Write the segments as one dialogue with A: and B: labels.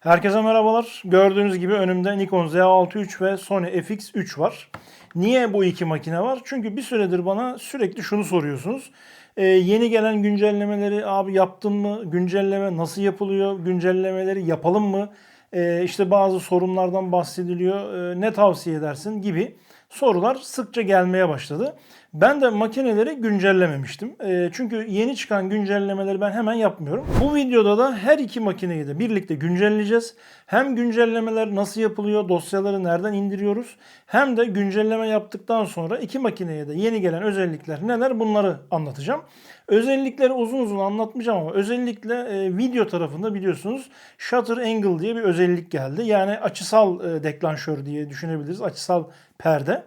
A: Herkese merhabalar. Gördüğünüz gibi önümde Nikon Z6 ve Sony FX3 var. Niye bu iki makine var? Çünkü bir süredir bana sürekli şunu soruyorsunuz. Ee, yeni gelen güncellemeleri abi yaptın mı? Güncelleme nasıl yapılıyor? Güncellemeleri yapalım mı? Ee, işte bazı sorunlardan bahsediliyor. Ee, ne tavsiye edersin gibi sorular sıkça gelmeye başladı. Ben de makineleri güncellememiştim. Ee, çünkü yeni çıkan güncellemeleri ben hemen yapmıyorum. Bu videoda da her iki makineyi de birlikte güncelleyeceğiz. Hem güncellemeler nasıl yapılıyor, dosyaları nereden indiriyoruz, hem de güncelleme yaptıktan sonra iki makineye de yeni gelen özellikler neler bunları anlatacağım. Özellikleri uzun uzun anlatmayacağım ama özellikle e, video tarafında biliyorsunuz shutter angle diye bir özellik geldi. Yani açısal e, deklanşör diye düşünebiliriz. Açısal perde.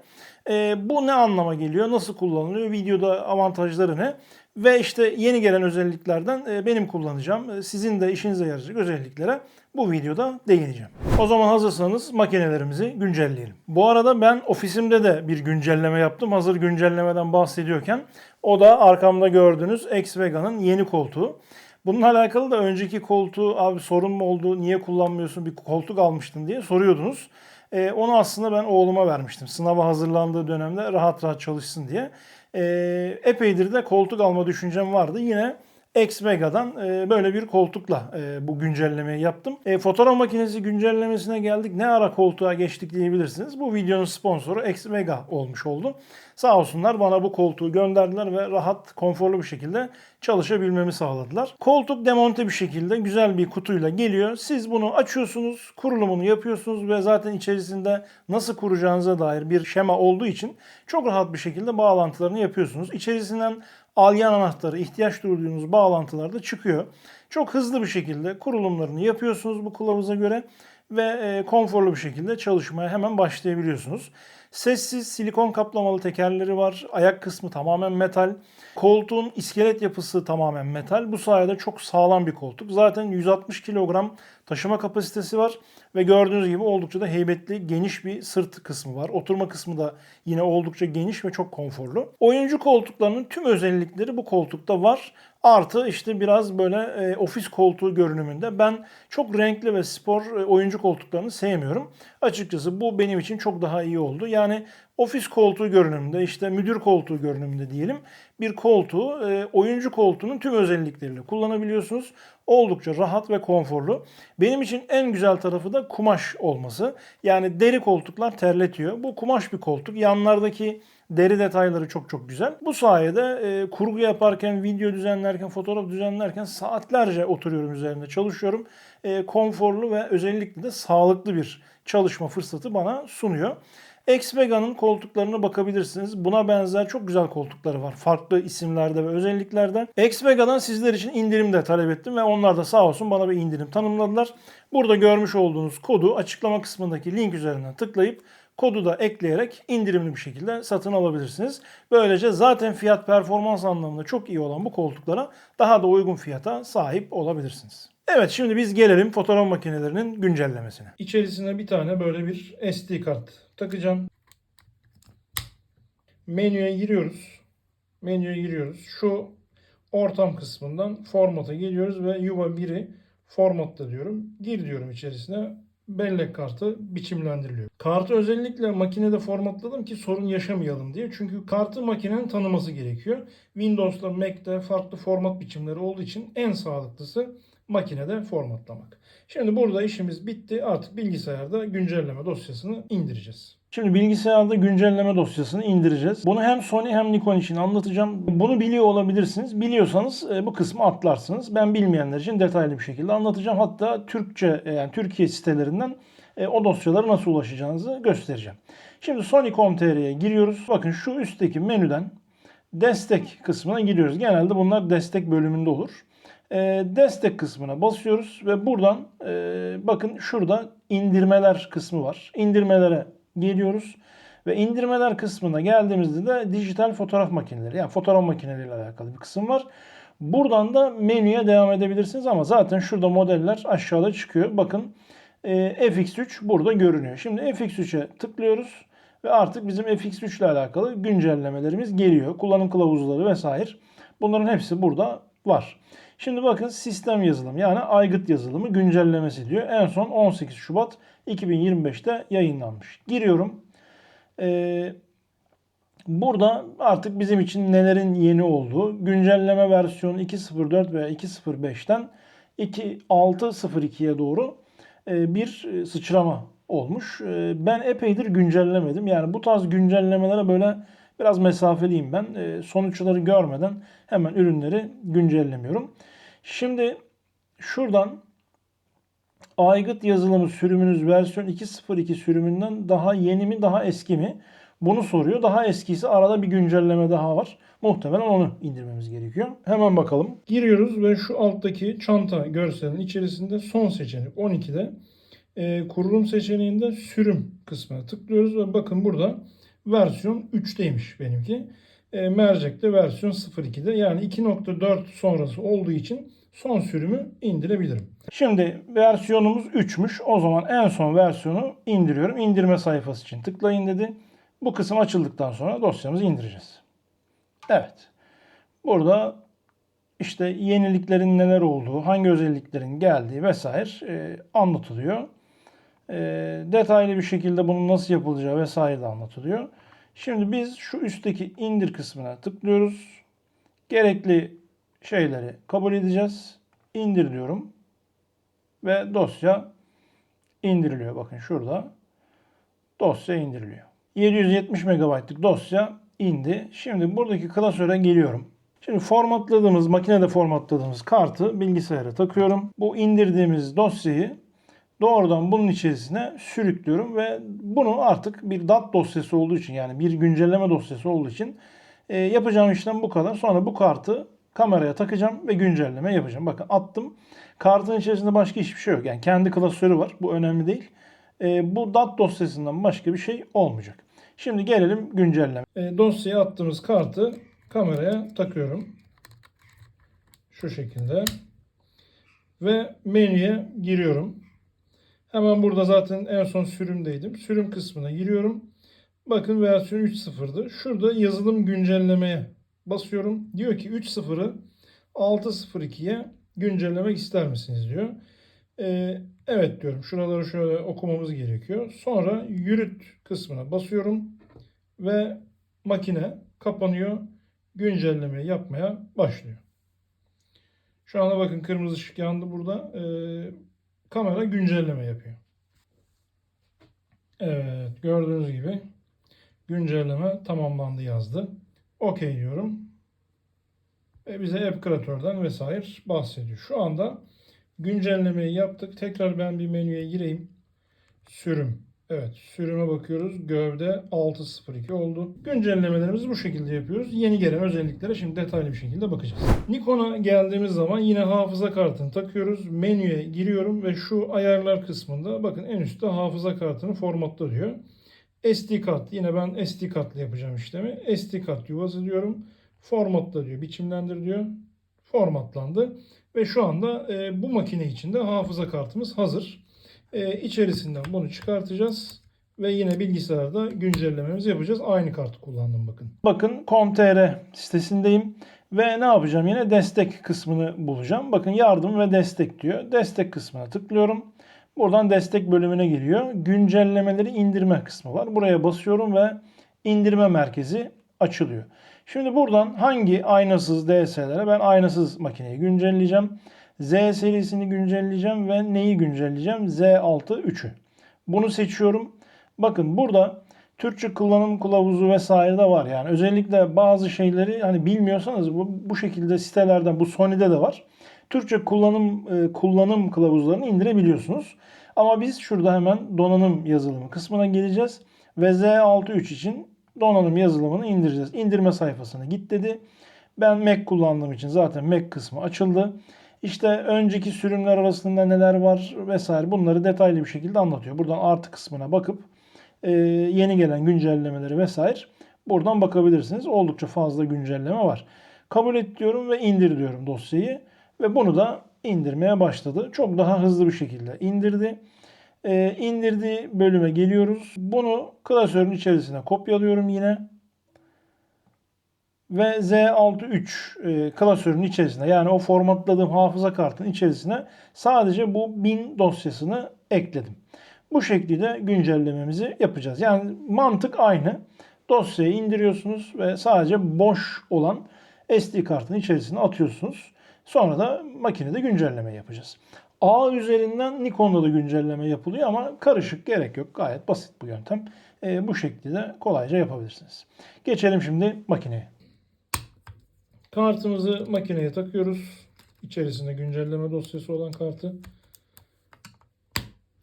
A: E, bu ne anlama geliyor? Nasıl kullanılıyor? Videoda avantajları ne? Ve işte yeni gelen özelliklerden e, benim kullanacağım, e, sizin de işinize yarayacak özelliklere bu videoda değineceğim. O zaman hazırsanız makinelerimizi güncelleyelim. Bu arada ben ofisimde de bir güncelleme yaptım. Hazır güncellemeden bahsediyorken o da arkamda gördüğünüz X-Vega'nın yeni koltuğu. Bununla alakalı da önceki koltuğu abi sorun mu oldu, niye kullanmıyorsun, bir koltuk almıştın diye soruyordunuz. Ee, onu aslında ben oğluma vermiştim. Sınava hazırlandığı dönemde rahat rahat çalışsın diye. Ee, epeydir de koltuk alma düşüncem vardı. Yine X-Mega'dan e, böyle bir koltukla e, bu güncellemeyi yaptım. E, fotoğraf makinesi güncellemesine geldik. Ne ara koltuğa geçtik diyebilirsiniz. Bu videonun sponsoru X-Mega olmuş oldu. Sağ olsunlar bana bu koltuğu gönderdiler ve rahat, konforlu bir şekilde çalışabilmemi sağladılar. Koltuk demonte bir şekilde güzel bir kutuyla geliyor. Siz bunu açıyorsunuz, kurulumunu yapıyorsunuz ve zaten içerisinde nasıl kuracağınıza dair bir şema olduğu için çok rahat bir şekilde bağlantılarını yapıyorsunuz. İçerisinden alyan anahtarı ihtiyaç duyduğunuz bağlantılar da çıkıyor. Çok hızlı bir şekilde kurulumlarını yapıyorsunuz bu kılavuza göre ve e, konforlu bir şekilde çalışmaya hemen başlayabiliyorsunuz. Sessiz silikon kaplamalı tekerleri var. Ayak kısmı tamamen metal. Koltuğun iskelet yapısı tamamen metal. Bu sayede çok sağlam bir koltuk. Zaten 160 kilogram taşıma kapasitesi var ve gördüğünüz gibi oldukça da heybetli, geniş bir sırt kısmı var. Oturma kısmı da yine oldukça geniş ve çok konforlu. Oyuncu koltuklarının tüm özellikleri bu koltukta var. Artı işte biraz böyle e, ofis koltuğu görünümünde. Ben çok renkli ve spor e, oyuncu koltuklarını sevmiyorum. Açıkçası bu benim için çok daha iyi oldu. Yani ofis koltuğu görünümünde işte müdür koltuğu görünümünde diyelim bir koltuğu e, oyuncu koltuğunun tüm özellikleriyle kullanabiliyorsunuz. Oldukça rahat ve konforlu. Benim için en güzel tarafı da kumaş olması. Yani deri koltuklar terletiyor. Bu kumaş bir koltuk. Yanlardaki deri detayları çok çok güzel. Bu sayede e, kurgu yaparken, video düzenlerken, fotoğraf düzenlerken saatlerce oturuyorum üzerinde çalışıyorum. E, konforlu ve özellikle de sağlıklı bir çalışma fırsatı bana sunuyor. X-Mega'nın koltuklarına bakabilirsiniz. Buna benzer çok güzel koltukları var. Farklı isimlerde ve özelliklerde. X-Mega'dan sizler için indirim de talep ettim ve onlar da sağ olsun bana bir indirim tanımladılar. Burada görmüş olduğunuz kodu açıklama kısmındaki link üzerinden tıklayıp kodu da ekleyerek indirimli bir şekilde satın alabilirsiniz. Böylece zaten fiyat performans anlamında çok iyi olan bu koltuklara daha da uygun fiyata sahip olabilirsiniz. Evet şimdi biz gelelim fotoğraf makinelerinin güncellemesine. İçerisine bir tane böyle bir SD kart takacağım. Menüye giriyoruz. Menüye giriyoruz. Şu ortam kısmından formata geliyoruz ve yuva 1'i formatta diyorum. Gir diyorum içerisine. Bellek kartı biçimlendiriliyor. Kartı özellikle makinede formatladım ki sorun yaşamayalım diye. Çünkü kartı makinenin tanıması gerekiyor. Windows'la Mac'te farklı format biçimleri olduğu için en sağlıklısı makinede formatlamak. Şimdi burada işimiz bitti. Artık bilgisayarda güncelleme dosyasını indireceğiz. Şimdi bilgisayarda güncelleme dosyasını indireceğiz. Bunu hem Sony hem Nikon için anlatacağım. Bunu biliyor olabilirsiniz. Biliyorsanız e, bu kısmı atlarsınız. Ben bilmeyenler için detaylı bir şekilde anlatacağım. Hatta Türkçe e, yani Türkiye sitelerinden e, o dosyalara nasıl ulaşacağınızı göstereceğim. Şimdi Sony.com.tr'ye giriyoruz. Bakın şu üstteki menüden destek kısmına giriyoruz. Genelde bunlar destek bölümünde olur. E, destek kısmına basıyoruz ve buradan e, bakın şurada indirmeler kısmı var. İndirmelere geliyoruz ve indirmeler kısmına geldiğimizde de dijital fotoğraf makineleri yani fotoğraf makineleriyle alakalı bir kısım var. Buradan da menüye devam edebilirsiniz ama zaten şurada modeller aşağıda çıkıyor. Bakın e, FX3 burada görünüyor. Şimdi FX3'e tıklıyoruz ve artık bizim FX3 ile alakalı güncellemelerimiz geliyor. Kullanım kılavuzları vesaire. Bunların hepsi burada var. Şimdi bakın sistem yazılımı yani aygıt yazılımı güncellemesi diyor. En son 18 Şubat 2025'te yayınlanmış. Giriyorum. Ee, burada artık bizim için nelerin yeni olduğu güncelleme versiyonu 2.04 veya 2.05'ten 2.6.02'ye doğru e, bir e, sıçrama olmuş. E, Ben epeydir güncellemedim. Yani bu tarz güncellemelere böyle biraz mesafeliyim ben. Sonuçları görmeden hemen ürünleri güncellemiyorum. Şimdi şuradan aygıt yazılımı sürümünüz versiyon 2.02 sürümünden daha yeni mi daha eski mi? Bunu soruyor. Daha eskisi arada bir güncelleme daha var. Muhtemelen onu indirmemiz gerekiyor. Hemen bakalım. Giriyoruz ve şu alttaki çanta görselinin içerisinde son seçenek 12'de e, kurulum seçeneğinde sürüm kısmına tıklıyoruz ve bakın burada versiyon 3'teymiş benimki. E, mercekte versiyon 02'de yani 2.4 sonrası olduğu için son sürümü indirebilirim. Şimdi versiyonumuz 3'müş. O zaman en son versiyonu indiriyorum. İndirme sayfası için tıklayın dedi. Bu kısım açıldıktan sonra dosyamızı indireceğiz. Evet. Burada işte yeniliklerin neler olduğu, hangi özelliklerin geldiği vesaire e, anlatılıyor. E, detaylı bir şekilde bunun nasıl yapılacağı vesaire de anlatılıyor. Şimdi biz şu üstteki indir kısmına tıklıyoruz. Gerekli şeyleri kabul edeceğiz. İndir diyorum. Ve dosya indiriliyor. Bakın şurada. Dosya indiriliyor. 770 MB'lık dosya indi. Şimdi buradaki klasöre geliyorum. Şimdi formatladığımız, makinede formatladığımız kartı bilgisayara takıyorum. Bu indirdiğimiz dosyayı doğrudan bunun içerisine sürüklüyorum ve bunu artık bir DAT dosyası olduğu için yani bir güncelleme dosyası olduğu için e, yapacağım işlem bu kadar. Sonra bu kartı kameraya takacağım ve güncelleme yapacağım. Bakın attım. Kartın içerisinde başka hiçbir şey yok. Yani kendi klasörü var. Bu önemli değil. E, bu DAT dosyasından başka bir şey olmayacak. Şimdi gelelim güncelleme. E, dosyaya attığımız kartı kameraya takıyorum. Şu şekilde. Ve menüye giriyorum. Hemen burada zaten en son sürümdeydim. Sürüm kısmına giriyorum. Bakın versiyon 3.0'dı. Şurada yazılım güncellemeye basıyorum. Diyor ki 3.0'ı 6.02'ye güncellemek ister misiniz diyor. Ee, evet diyorum. Şuraları şöyle okumamız gerekiyor. Sonra yürüt kısmına basıyorum ve makine kapanıyor. Güncelleme yapmaya başlıyor. Şu anda bakın kırmızı ışık yandı burada. Ee, kamera güncelleme yapıyor. Evet gördüğünüz gibi güncelleme tamamlandı yazdı. OK diyorum. Ve bize App Creator'dan vesaire bahsediyor. Şu anda güncellemeyi yaptık. Tekrar ben bir menüye gireyim. Sürüm. Evet sürüme bakıyoruz. Gövde 6.02 oldu. Güncellemelerimizi bu şekilde yapıyoruz. Yeni gelen özelliklere şimdi detaylı bir şekilde bakacağız. Nikon'a geldiğimiz zaman yine hafıza kartını takıyoruz. Menüye giriyorum ve şu ayarlar kısmında bakın en üstte hafıza kartını formatla diyor. SD kart yine ben SD kartla yapacağım işlemi. SD kart yuvası diyorum. Formatla diyor. Biçimlendir diyor. Formatlandı. Ve şu anda e, bu makine içinde hafıza kartımız hazır. E, içerisinden bunu çıkartacağız. Ve yine bilgisayarda güncellememizi yapacağız. Aynı kartı kullandım bakın. Bakın com.tr sitesindeyim. Ve ne yapacağım? Yine destek kısmını bulacağım. Bakın yardım ve destek diyor. Destek kısmına tıklıyorum. Buradan destek bölümüne geliyor. Güncellemeleri indirme kısmı var. Buraya basıyorum ve indirme merkezi açılıyor. Şimdi buradan hangi aynasız DS'lere ben aynasız makineyi güncelleyeceğim. Z serisini güncelleyeceğim ve neyi güncelleyeceğim? Z6 3'ü. Bunu seçiyorum. Bakın burada Türkçe kullanım kılavuzu vesaire de var. Yani özellikle bazı şeyleri hani bilmiyorsanız bu, bu şekilde sitelerden bu Sony'de de var. Türkçe kullanım e, kullanım kılavuzlarını indirebiliyorsunuz. Ama biz şurada hemen donanım yazılımı kısmına geleceğiz ve Z63 için donanım yazılımını indireceğiz. İndirme sayfasına git dedi. Ben Mac kullandığım için zaten Mac kısmı açıldı. İşte önceki sürümler arasında neler var vesaire bunları detaylı bir şekilde anlatıyor. Buradan artı kısmına bakıp e, yeni gelen güncellemeleri vesaire buradan bakabilirsiniz. Oldukça fazla güncelleme var. Kabul et diyorum ve indir diyorum dosyayı. Ve bunu da indirmeye başladı. Çok daha hızlı bir şekilde indirdi. Ee, indirdiği bölüme geliyoruz. Bunu klasörün içerisine kopyalıyorum yine. Ve Z63 e, klasörün içerisine yani o formatladığım hafıza kartının içerisine sadece bu bin dosyasını ekledim. Bu şekilde güncellememizi yapacağız. Yani mantık aynı. Dosyayı indiriyorsunuz ve sadece boş olan SD kartın içerisine atıyorsunuz. Sonra da makinede güncelleme yapacağız. A üzerinden Nikon'da da güncelleme yapılıyor ama karışık gerek yok. Gayet basit bu yöntem. E, bu şekilde kolayca yapabilirsiniz. Geçelim şimdi makineye. Kartımızı makineye takıyoruz. İçerisinde güncelleme dosyası olan kartı.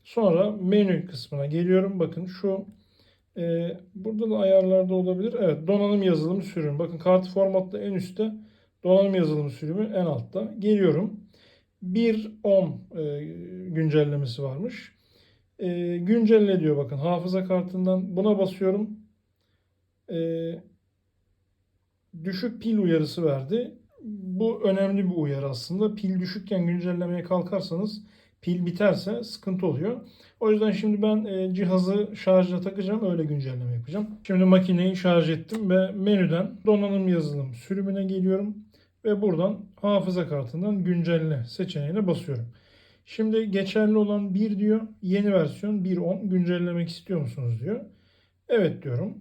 A: Sonra menü kısmına geliyorum. Bakın şu e, burada da ayarlarda olabilir. Evet donanım yazılımı sürümü. Bakın kartı formatla en üstte donanım yazılımı sürümü en altta. Geliyorum. 1.10 e, güncellemesi varmış. E, güncelle diyor bakın hafıza kartından. Buna basıyorum. E, düşük pil uyarısı verdi. Bu önemli bir uyarı aslında. Pil düşükken güncellemeye kalkarsanız pil biterse sıkıntı oluyor. O yüzden şimdi ben e, cihazı şarja takacağım. Öyle güncelleme yapacağım. Şimdi makineyi şarj ettim ve menüden donanım yazılım sürümüne geliyorum. Ve buradan hafıza kartından güncelle seçeneğine basıyorum. Şimdi geçerli olan 1 diyor. Yeni versiyon 1.10 güncellemek istiyor musunuz diyor. Evet diyorum.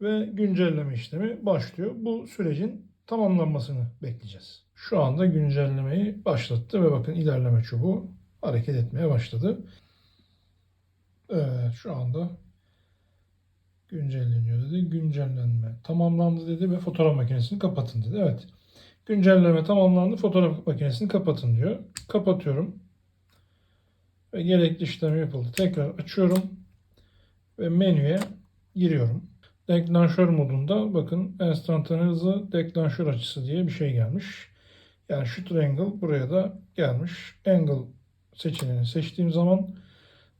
A: Ve güncelleme işlemi başlıyor. Bu sürecin tamamlanmasını bekleyeceğiz. Şu anda güncellemeyi başlattı ve bakın ilerleme çubuğu hareket etmeye başladı. Evet şu anda güncelleniyor dedi. Güncellenme tamamlandı dedi ve fotoğraf makinesini kapatın dedi. Evet. Güncelleme tamamlandı. Fotoğraf makinesini kapatın diyor. Kapatıyorum. Ve gerekli işlem yapıldı. Tekrar açıyorum. Ve menüye giriyorum. Deklanşör modunda bakın enstantane hızı deklanşör açısı diye bir şey gelmiş. Yani shooter angle buraya da gelmiş. Angle seçeneğini seçtiğim zaman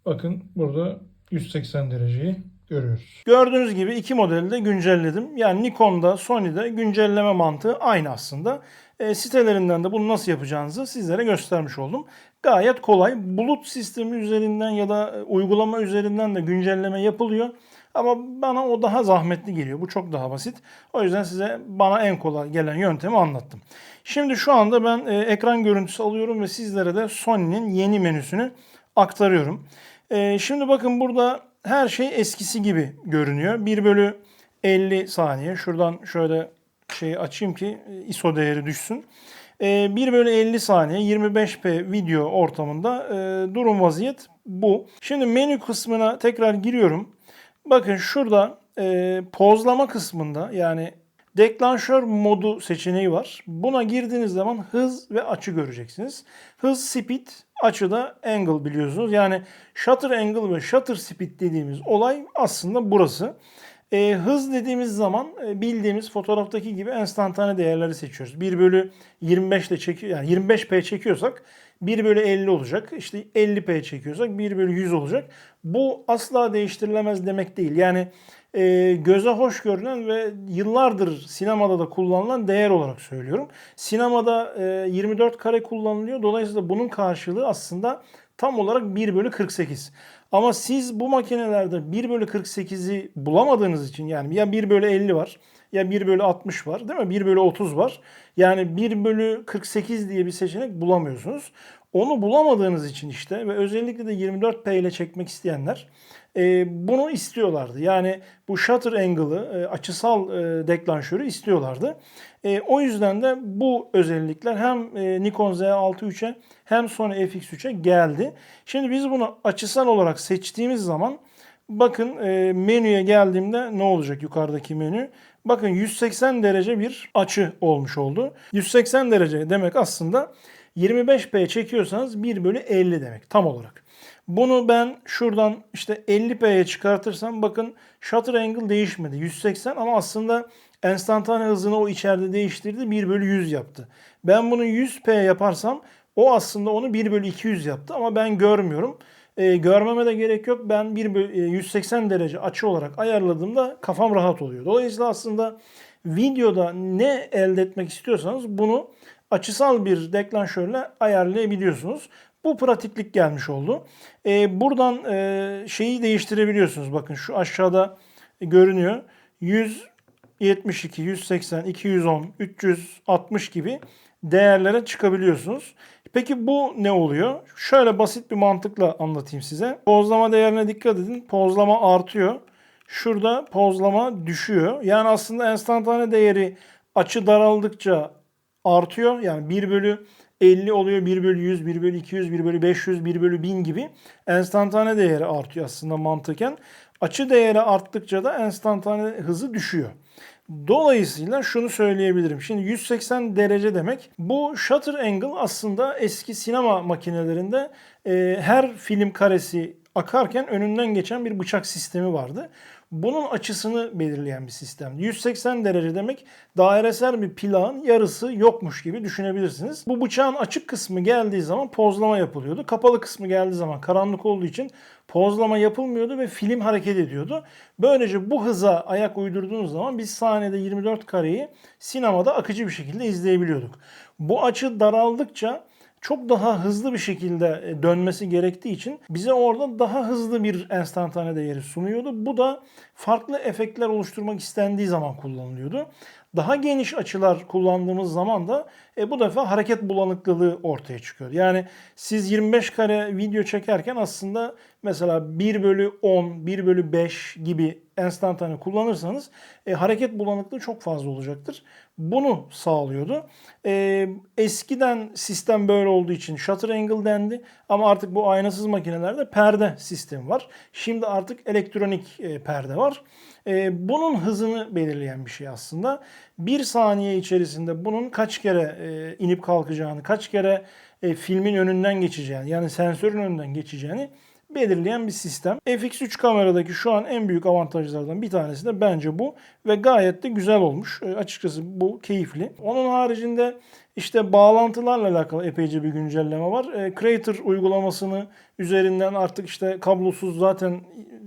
A: bakın burada 180 dereceyi görüyoruz. Gördüğünüz gibi iki modeli de güncelledim. Yani Nikon'da, Sony'de güncelleme mantığı aynı aslında. E, sitelerinden de bunu nasıl yapacağınızı sizlere göstermiş oldum. Gayet kolay. Bulut sistemi üzerinden ya da uygulama üzerinden de güncelleme yapılıyor. Ama bana o daha zahmetli geliyor. Bu çok daha basit. O yüzden size bana en kolay gelen yöntemi anlattım. Şimdi şu anda ben e, ekran görüntüsü alıyorum ve sizlere de Sony'nin yeni menüsünü aktarıyorum. E, şimdi bakın burada her şey eskisi gibi görünüyor. 1 bölü 50 saniye. Şuradan şöyle şeyi açayım ki e, ISO değeri düşsün. 1 bölü 50 saniye 25p video ortamında durum vaziyet bu. Şimdi menü kısmına tekrar giriyorum. Bakın şurada e, pozlama kısmında yani deklanşör modu seçeneği var. Buna girdiğiniz zaman hız ve açı göreceksiniz. Hız speed, açı da angle biliyorsunuz. Yani shutter angle ve shutter speed dediğimiz olay aslında burası. E, hız dediğimiz zaman e, bildiğimiz fotoğraftaki gibi enstantane değerleri seçiyoruz. 1 bölü 25 ile çekiyor yani 25p çekiyorsak 1 bölü 50 olacak. İşte 50p çekiyorsak 1 bölü 100 olacak. Bu asla değiştirilemez demek değil. Yani e, göze hoş görünen ve yıllardır sinemada da kullanılan değer olarak söylüyorum. Sinemada e, 24 kare kullanılıyor. Dolayısıyla bunun karşılığı aslında tam olarak 1 bölü 48. Ama siz bu makinelerde 1 bölü 48'i bulamadığınız için yani ya 1 bölü 50 var ya 1 bölü 60 var değil mi? 1 bölü 30 var. Yani 1 bölü 48 diye bir seçenek bulamıyorsunuz. Onu bulamadığınız için işte ve özellikle de 24p ile çekmek isteyenler e, bunu istiyorlardı. Yani bu shutter angle'ı, e, açısal e, deklanşörü istiyorlardı. E, o yüzden de bu özellikler hem e, Nikon Z6 hem Sony FX3'e geldi. Şimdi biz bunu açısal olarak seçtiğimiz zaman bakın e, menüye geldiğimde ne olacak yukarıdaki menü? Bakın 180 derece bir açı olmuş oldu. 180 derece demek aslında 25p çekiyorsanız 1 bölü 50 demek tam olarak. Bunu ben şuradan işte 50p'ye çıkartırsam bakın shutter angle değişmedi. 180 ama aslında enstantane hızını o içeride değiştirdi. 1 bölü 100 yaptı. Ben bunu 100p yaparsam o aslında onu 1 bölü 200 yaptı ama ben görmüyorum. E, görmeme de gerek yok. Ben 1 bölü, e, 180 derece açı olarak ayarladığımda kafam rahat oluyor. Dolayısıyla aslında videoda ne elde etmek istiyorsanız bunu açısal bir deklanşörle ayarlayabiliyorsunuz. Bu pratiklik gelmiş oldu. E, buradan e, şeyi değiştirebiliyorsunuz. Bakın şu aşağıda görünüyor. 100 72, 180, 210, 360 gibi değerlere çıkabiliyorsunuz. Peki bu ne oluyor? Şöyle basit bir mantıkla anlatayım size. Pozlama değerine dikkat edin. Pozlama artıyor. Şurada pozlama düşüyor. Yani aslında enstantane değeri açı daraldıkça artıyor. Yani 1 bölü 50 oluyor, 1 bölü 100, 1 bölü 200, 1 bölü 500, 1 bölü 1000 gibi enstantane değeri artıyor aslında mantıken. Açı değeri arttıkça da enstantane hızı düşüyor. Dolayısıyla şunu söyleyebilirim. Şimdi 180 derece demek bu shutter angle aslında eski sinema makinelerinde e, her film karesi akarken önünden geçen bir bıçak sistemi vardı. Bunun açısını belirleyen bir sistem. 180 derece demek dairesel bir plağın yarısı yokmuş gibi düşünebilirsiniz. Bu bıçağın açık kısmı geldiği zaman pozlama yapılıyordu. Kapalı kısmı geldiği zaman karanlık olduğu için pozlama yapılmıyordu ve film hareket ediyordu. Böylece bu hıza ayak uydurduğunuz zaman biz sahnede 24 kareyi sinemada akıcı bir şekilde izleyebiliyorduk. Bu açı daraldıkça çok daha hızlı bir şekilde e, dönmesi gerektiği için bize orada daha hızlı bir enstantane değeri sunuyordu. Bu da farklı efektler oluşturmak istendiği zaman kullanılıyordu. Daha geniş açılar kullandığımız zaman da e, bu defa hareket bulanıklılığı ortaya çıkıyor. Yani siz 25 kare video çekerken aslında mesela 1 bölü 10, 1 bölü 5 gibi enstantane kullanırsanız e, hareket bulanıklığı çok fazla olacaktır. Bunu sağlıyordu. E, eskiden sistem böyle olduğu için shutter angle dendi ama artık bu aynasız makinelerde perde sistemi var. Şimdi artık elektronik e, perde var. E, bunun hızını belirleyen bir şey aslında. Bir saniye içerisinde bunun kaç kere e, inip kalkacağını, kaç kere e, filmin önünden geçeceğini yani sensörün önünden geçeceğini belirleyen bir sistem. FX3 kameradaki şu an en büyük avantajlardan bir tanesi de bence bu ve gayet de güzel olmuş. E, açıkçası bu keyifli. Onun haricinde işte bağlantılarla alakalı epeyce bir güncelleme var. E, Creator uygulamasını üzerinden artık işte kablosuz zaten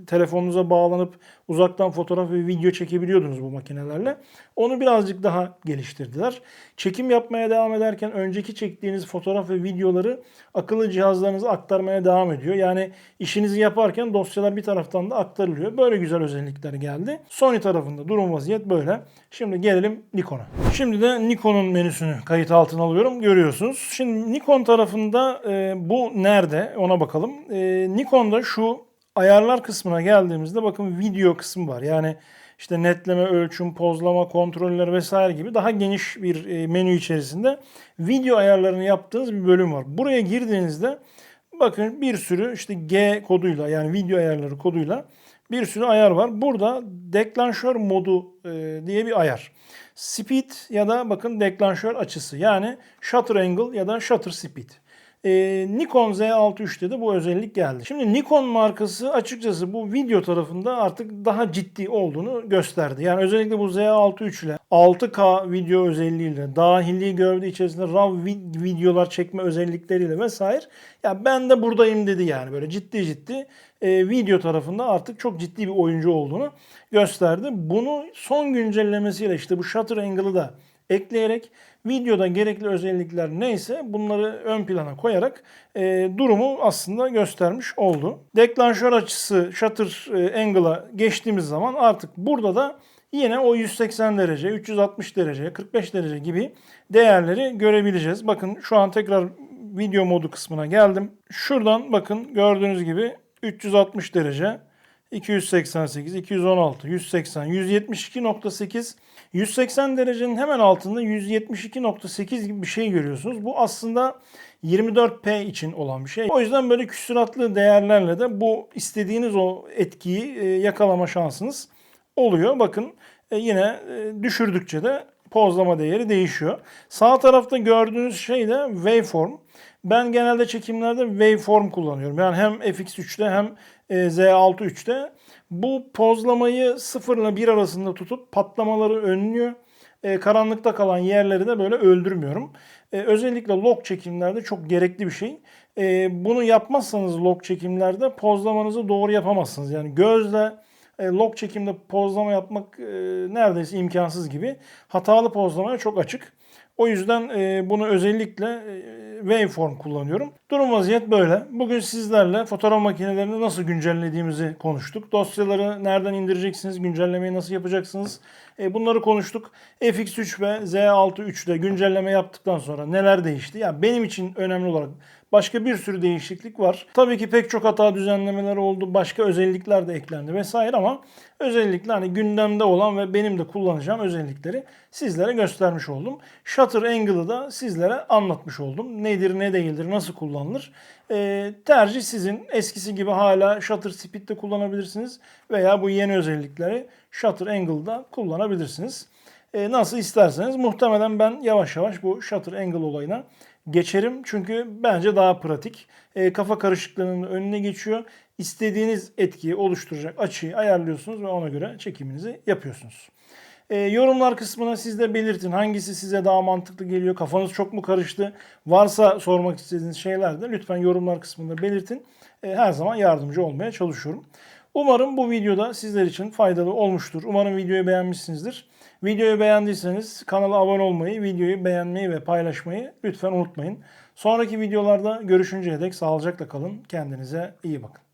A: telefonunuza bağlanıp uzaktan fotoğraf ve video çekebiliyordunuz bu makinelerle. Onu birazcık daha geliştirdiler. Çekim yapmaya devam ederken önceki çektiğiniz fotoğraf ve videoları akıllı cihazlarınıza aktarmaya devam ediyor. Yani işinizi yaparken dosyalar bir taraftan da aktarılıyor. Böyle güzel özellikler geldi. Sony tarafında durum vaziyet böyle. Şimdi gelelim Nikon'a. Şimdi de Nikon'un menüsünü kayıt altına alıyorum. Görüyorsunuz. Şimdi Nikon tarafında e, bu nerede ona bakalım. E, Nikon'da şu ayarlar kısmına geldiğimizde bakın video kısmı var. Yani işte netleme, ölçüm, pozlama, kontroller vesaire gibi daha geniş bir e, menü içerisinde video ayarlarını yaptığınız bir bölüm var. Buraya girdiğinizde bakın bir sürü işte G koduyla yani video ayarları koduyla bir sürü ayar var. Burada deklanşör modu e, diye bir ayar. Speed ya da bakın deklanşör açısı yani shutter angle ya da shutter speed. E, Nikon Z63'te de bu özellik geldi. Şimdi Nikon markası açıkçası bu video tarafında artık daha ciddi olduğunu gösterdi. Yani özellikle bu Z63 ile 6K video özelliğiyle, dahili gövde içerisinde RAW videolar çekme özellikleriyle vesaire. Ya ben de buradayım dedi yani böyle ciddi ciddi e, video tarafında artık çok ciddi bir oyuncu olduğunu gösterdi. Bunu son güncellemesiyle işte bu shutter angle'ı da ekleyerek videoda gerekli özellikler neyse bunları ön plana koyarak e, durumu aslında göstermiş oldu. Deklanşör açısı shutter e, angle'a geçtiğimiz zaman artık burada da yine o 180 derece, 360 derece, 45 derece gibi değerleri görebileceğiz. Bakın şu an tekrar video modu kısmına geldim. Şuradan bakın gördüğünüz gibi 360 derece, 288, 216, 180, 172.8 180 derecenin hemen altında 172.8 gibi bir şey görüyorsunuz. Bu aslında 24p için olan bir şey. O yüzden böyle küsuratlı değerlerle de bu istediğiniz o etkiyi e, yakalama şansınız oluyor. Bakın e, yine e, düşürdükçe de pozlama değeri değişiyor. Sağ tarafta gördüğünüz şey de waveform. Ben genelde çekimlerde waveform kullanıyorum. Yani hem FX3'te hem Z6-3'te bu pozlamayı 0 ile 1 arasında tutup patlamaları önlüyor. E, karanlıkta kalan yerleri de böyle öldürmüyorum. E, özellikle log çekimlerde çok gerekli bir şey. E, bunu yapmazsanız log çekimlerde pozlamanızı doğru yapamazsınız. Yani gözle e, log çekimde pozlama yapmak e, neredeyse imkansız gibi. Hatalı pozlamaya çok açık. O yüzden e, bunu özellikle e, waveform kullanıyorum. Durum vaziyet böyle. Bugün sizlerle fotoğraf makinelerini nasıl güncellediğimizi konuştuk. Dosyaları nereden indireceksiniz, güncellemeyi nasıl yapacaksınız e, bunları konuştuk. FX3 ve Z6-3'te güncelleme yaptıktan sonra neler değişti? Ya benim için önemli olarak başka bir sürü değişiklik var. Tabii ki pek çok hata düzenlemeleri oldu. Başka özellikler de eklendi vesaire ama özellikle hani gündemde olan ve benim de kullanacağım özellikleri sizlere göstermiş oldum. Shutter Angle'ı da sizlere anlatmış oldum. Nedir, ne değildir, nasıl kullanılır. Ee, tercih sizin. Eskisi gibi hala Shutter Speed'de kullanabilirsiniz veya bu yeni özellikleri Shutter Angle'da kullanabilirsiniz. Ee, nasıl isterseniz muhtemelen ben yavaş yavaş bu Shutter Angle olayına geçerim. Çünkü bence daha pratik. Ee, kafa karışıklığının önüne geçiyor. İstediğiniz etkiyi oluşturacak açıyı ayarlıyorsunuz ve ona göre çekiminizi yapıyorsunuz. Ee, yorumlar kısmına siz de belirtin. Hangisi size daha mantıklı geliyor? Kafanız çok mu karıştı? Varsa sormak istediğiniz şeyler de lütfen yorumlar kısmında belirtin. Ee, her zaman yardımcı olmaya çalışıyorum. Umarım bu videoda sizler için faydalı olmuştur. Umarım videoyu beğenmişsinizdir. Videoyu beğendiyseniz kanala abone olmayı, videoyu beğenmeyi ve paylaşmayı lütfen unutmayın. Sonraki videolarda görüşünceye dek sağlıcakla kalın. Kendinize iyi bakın.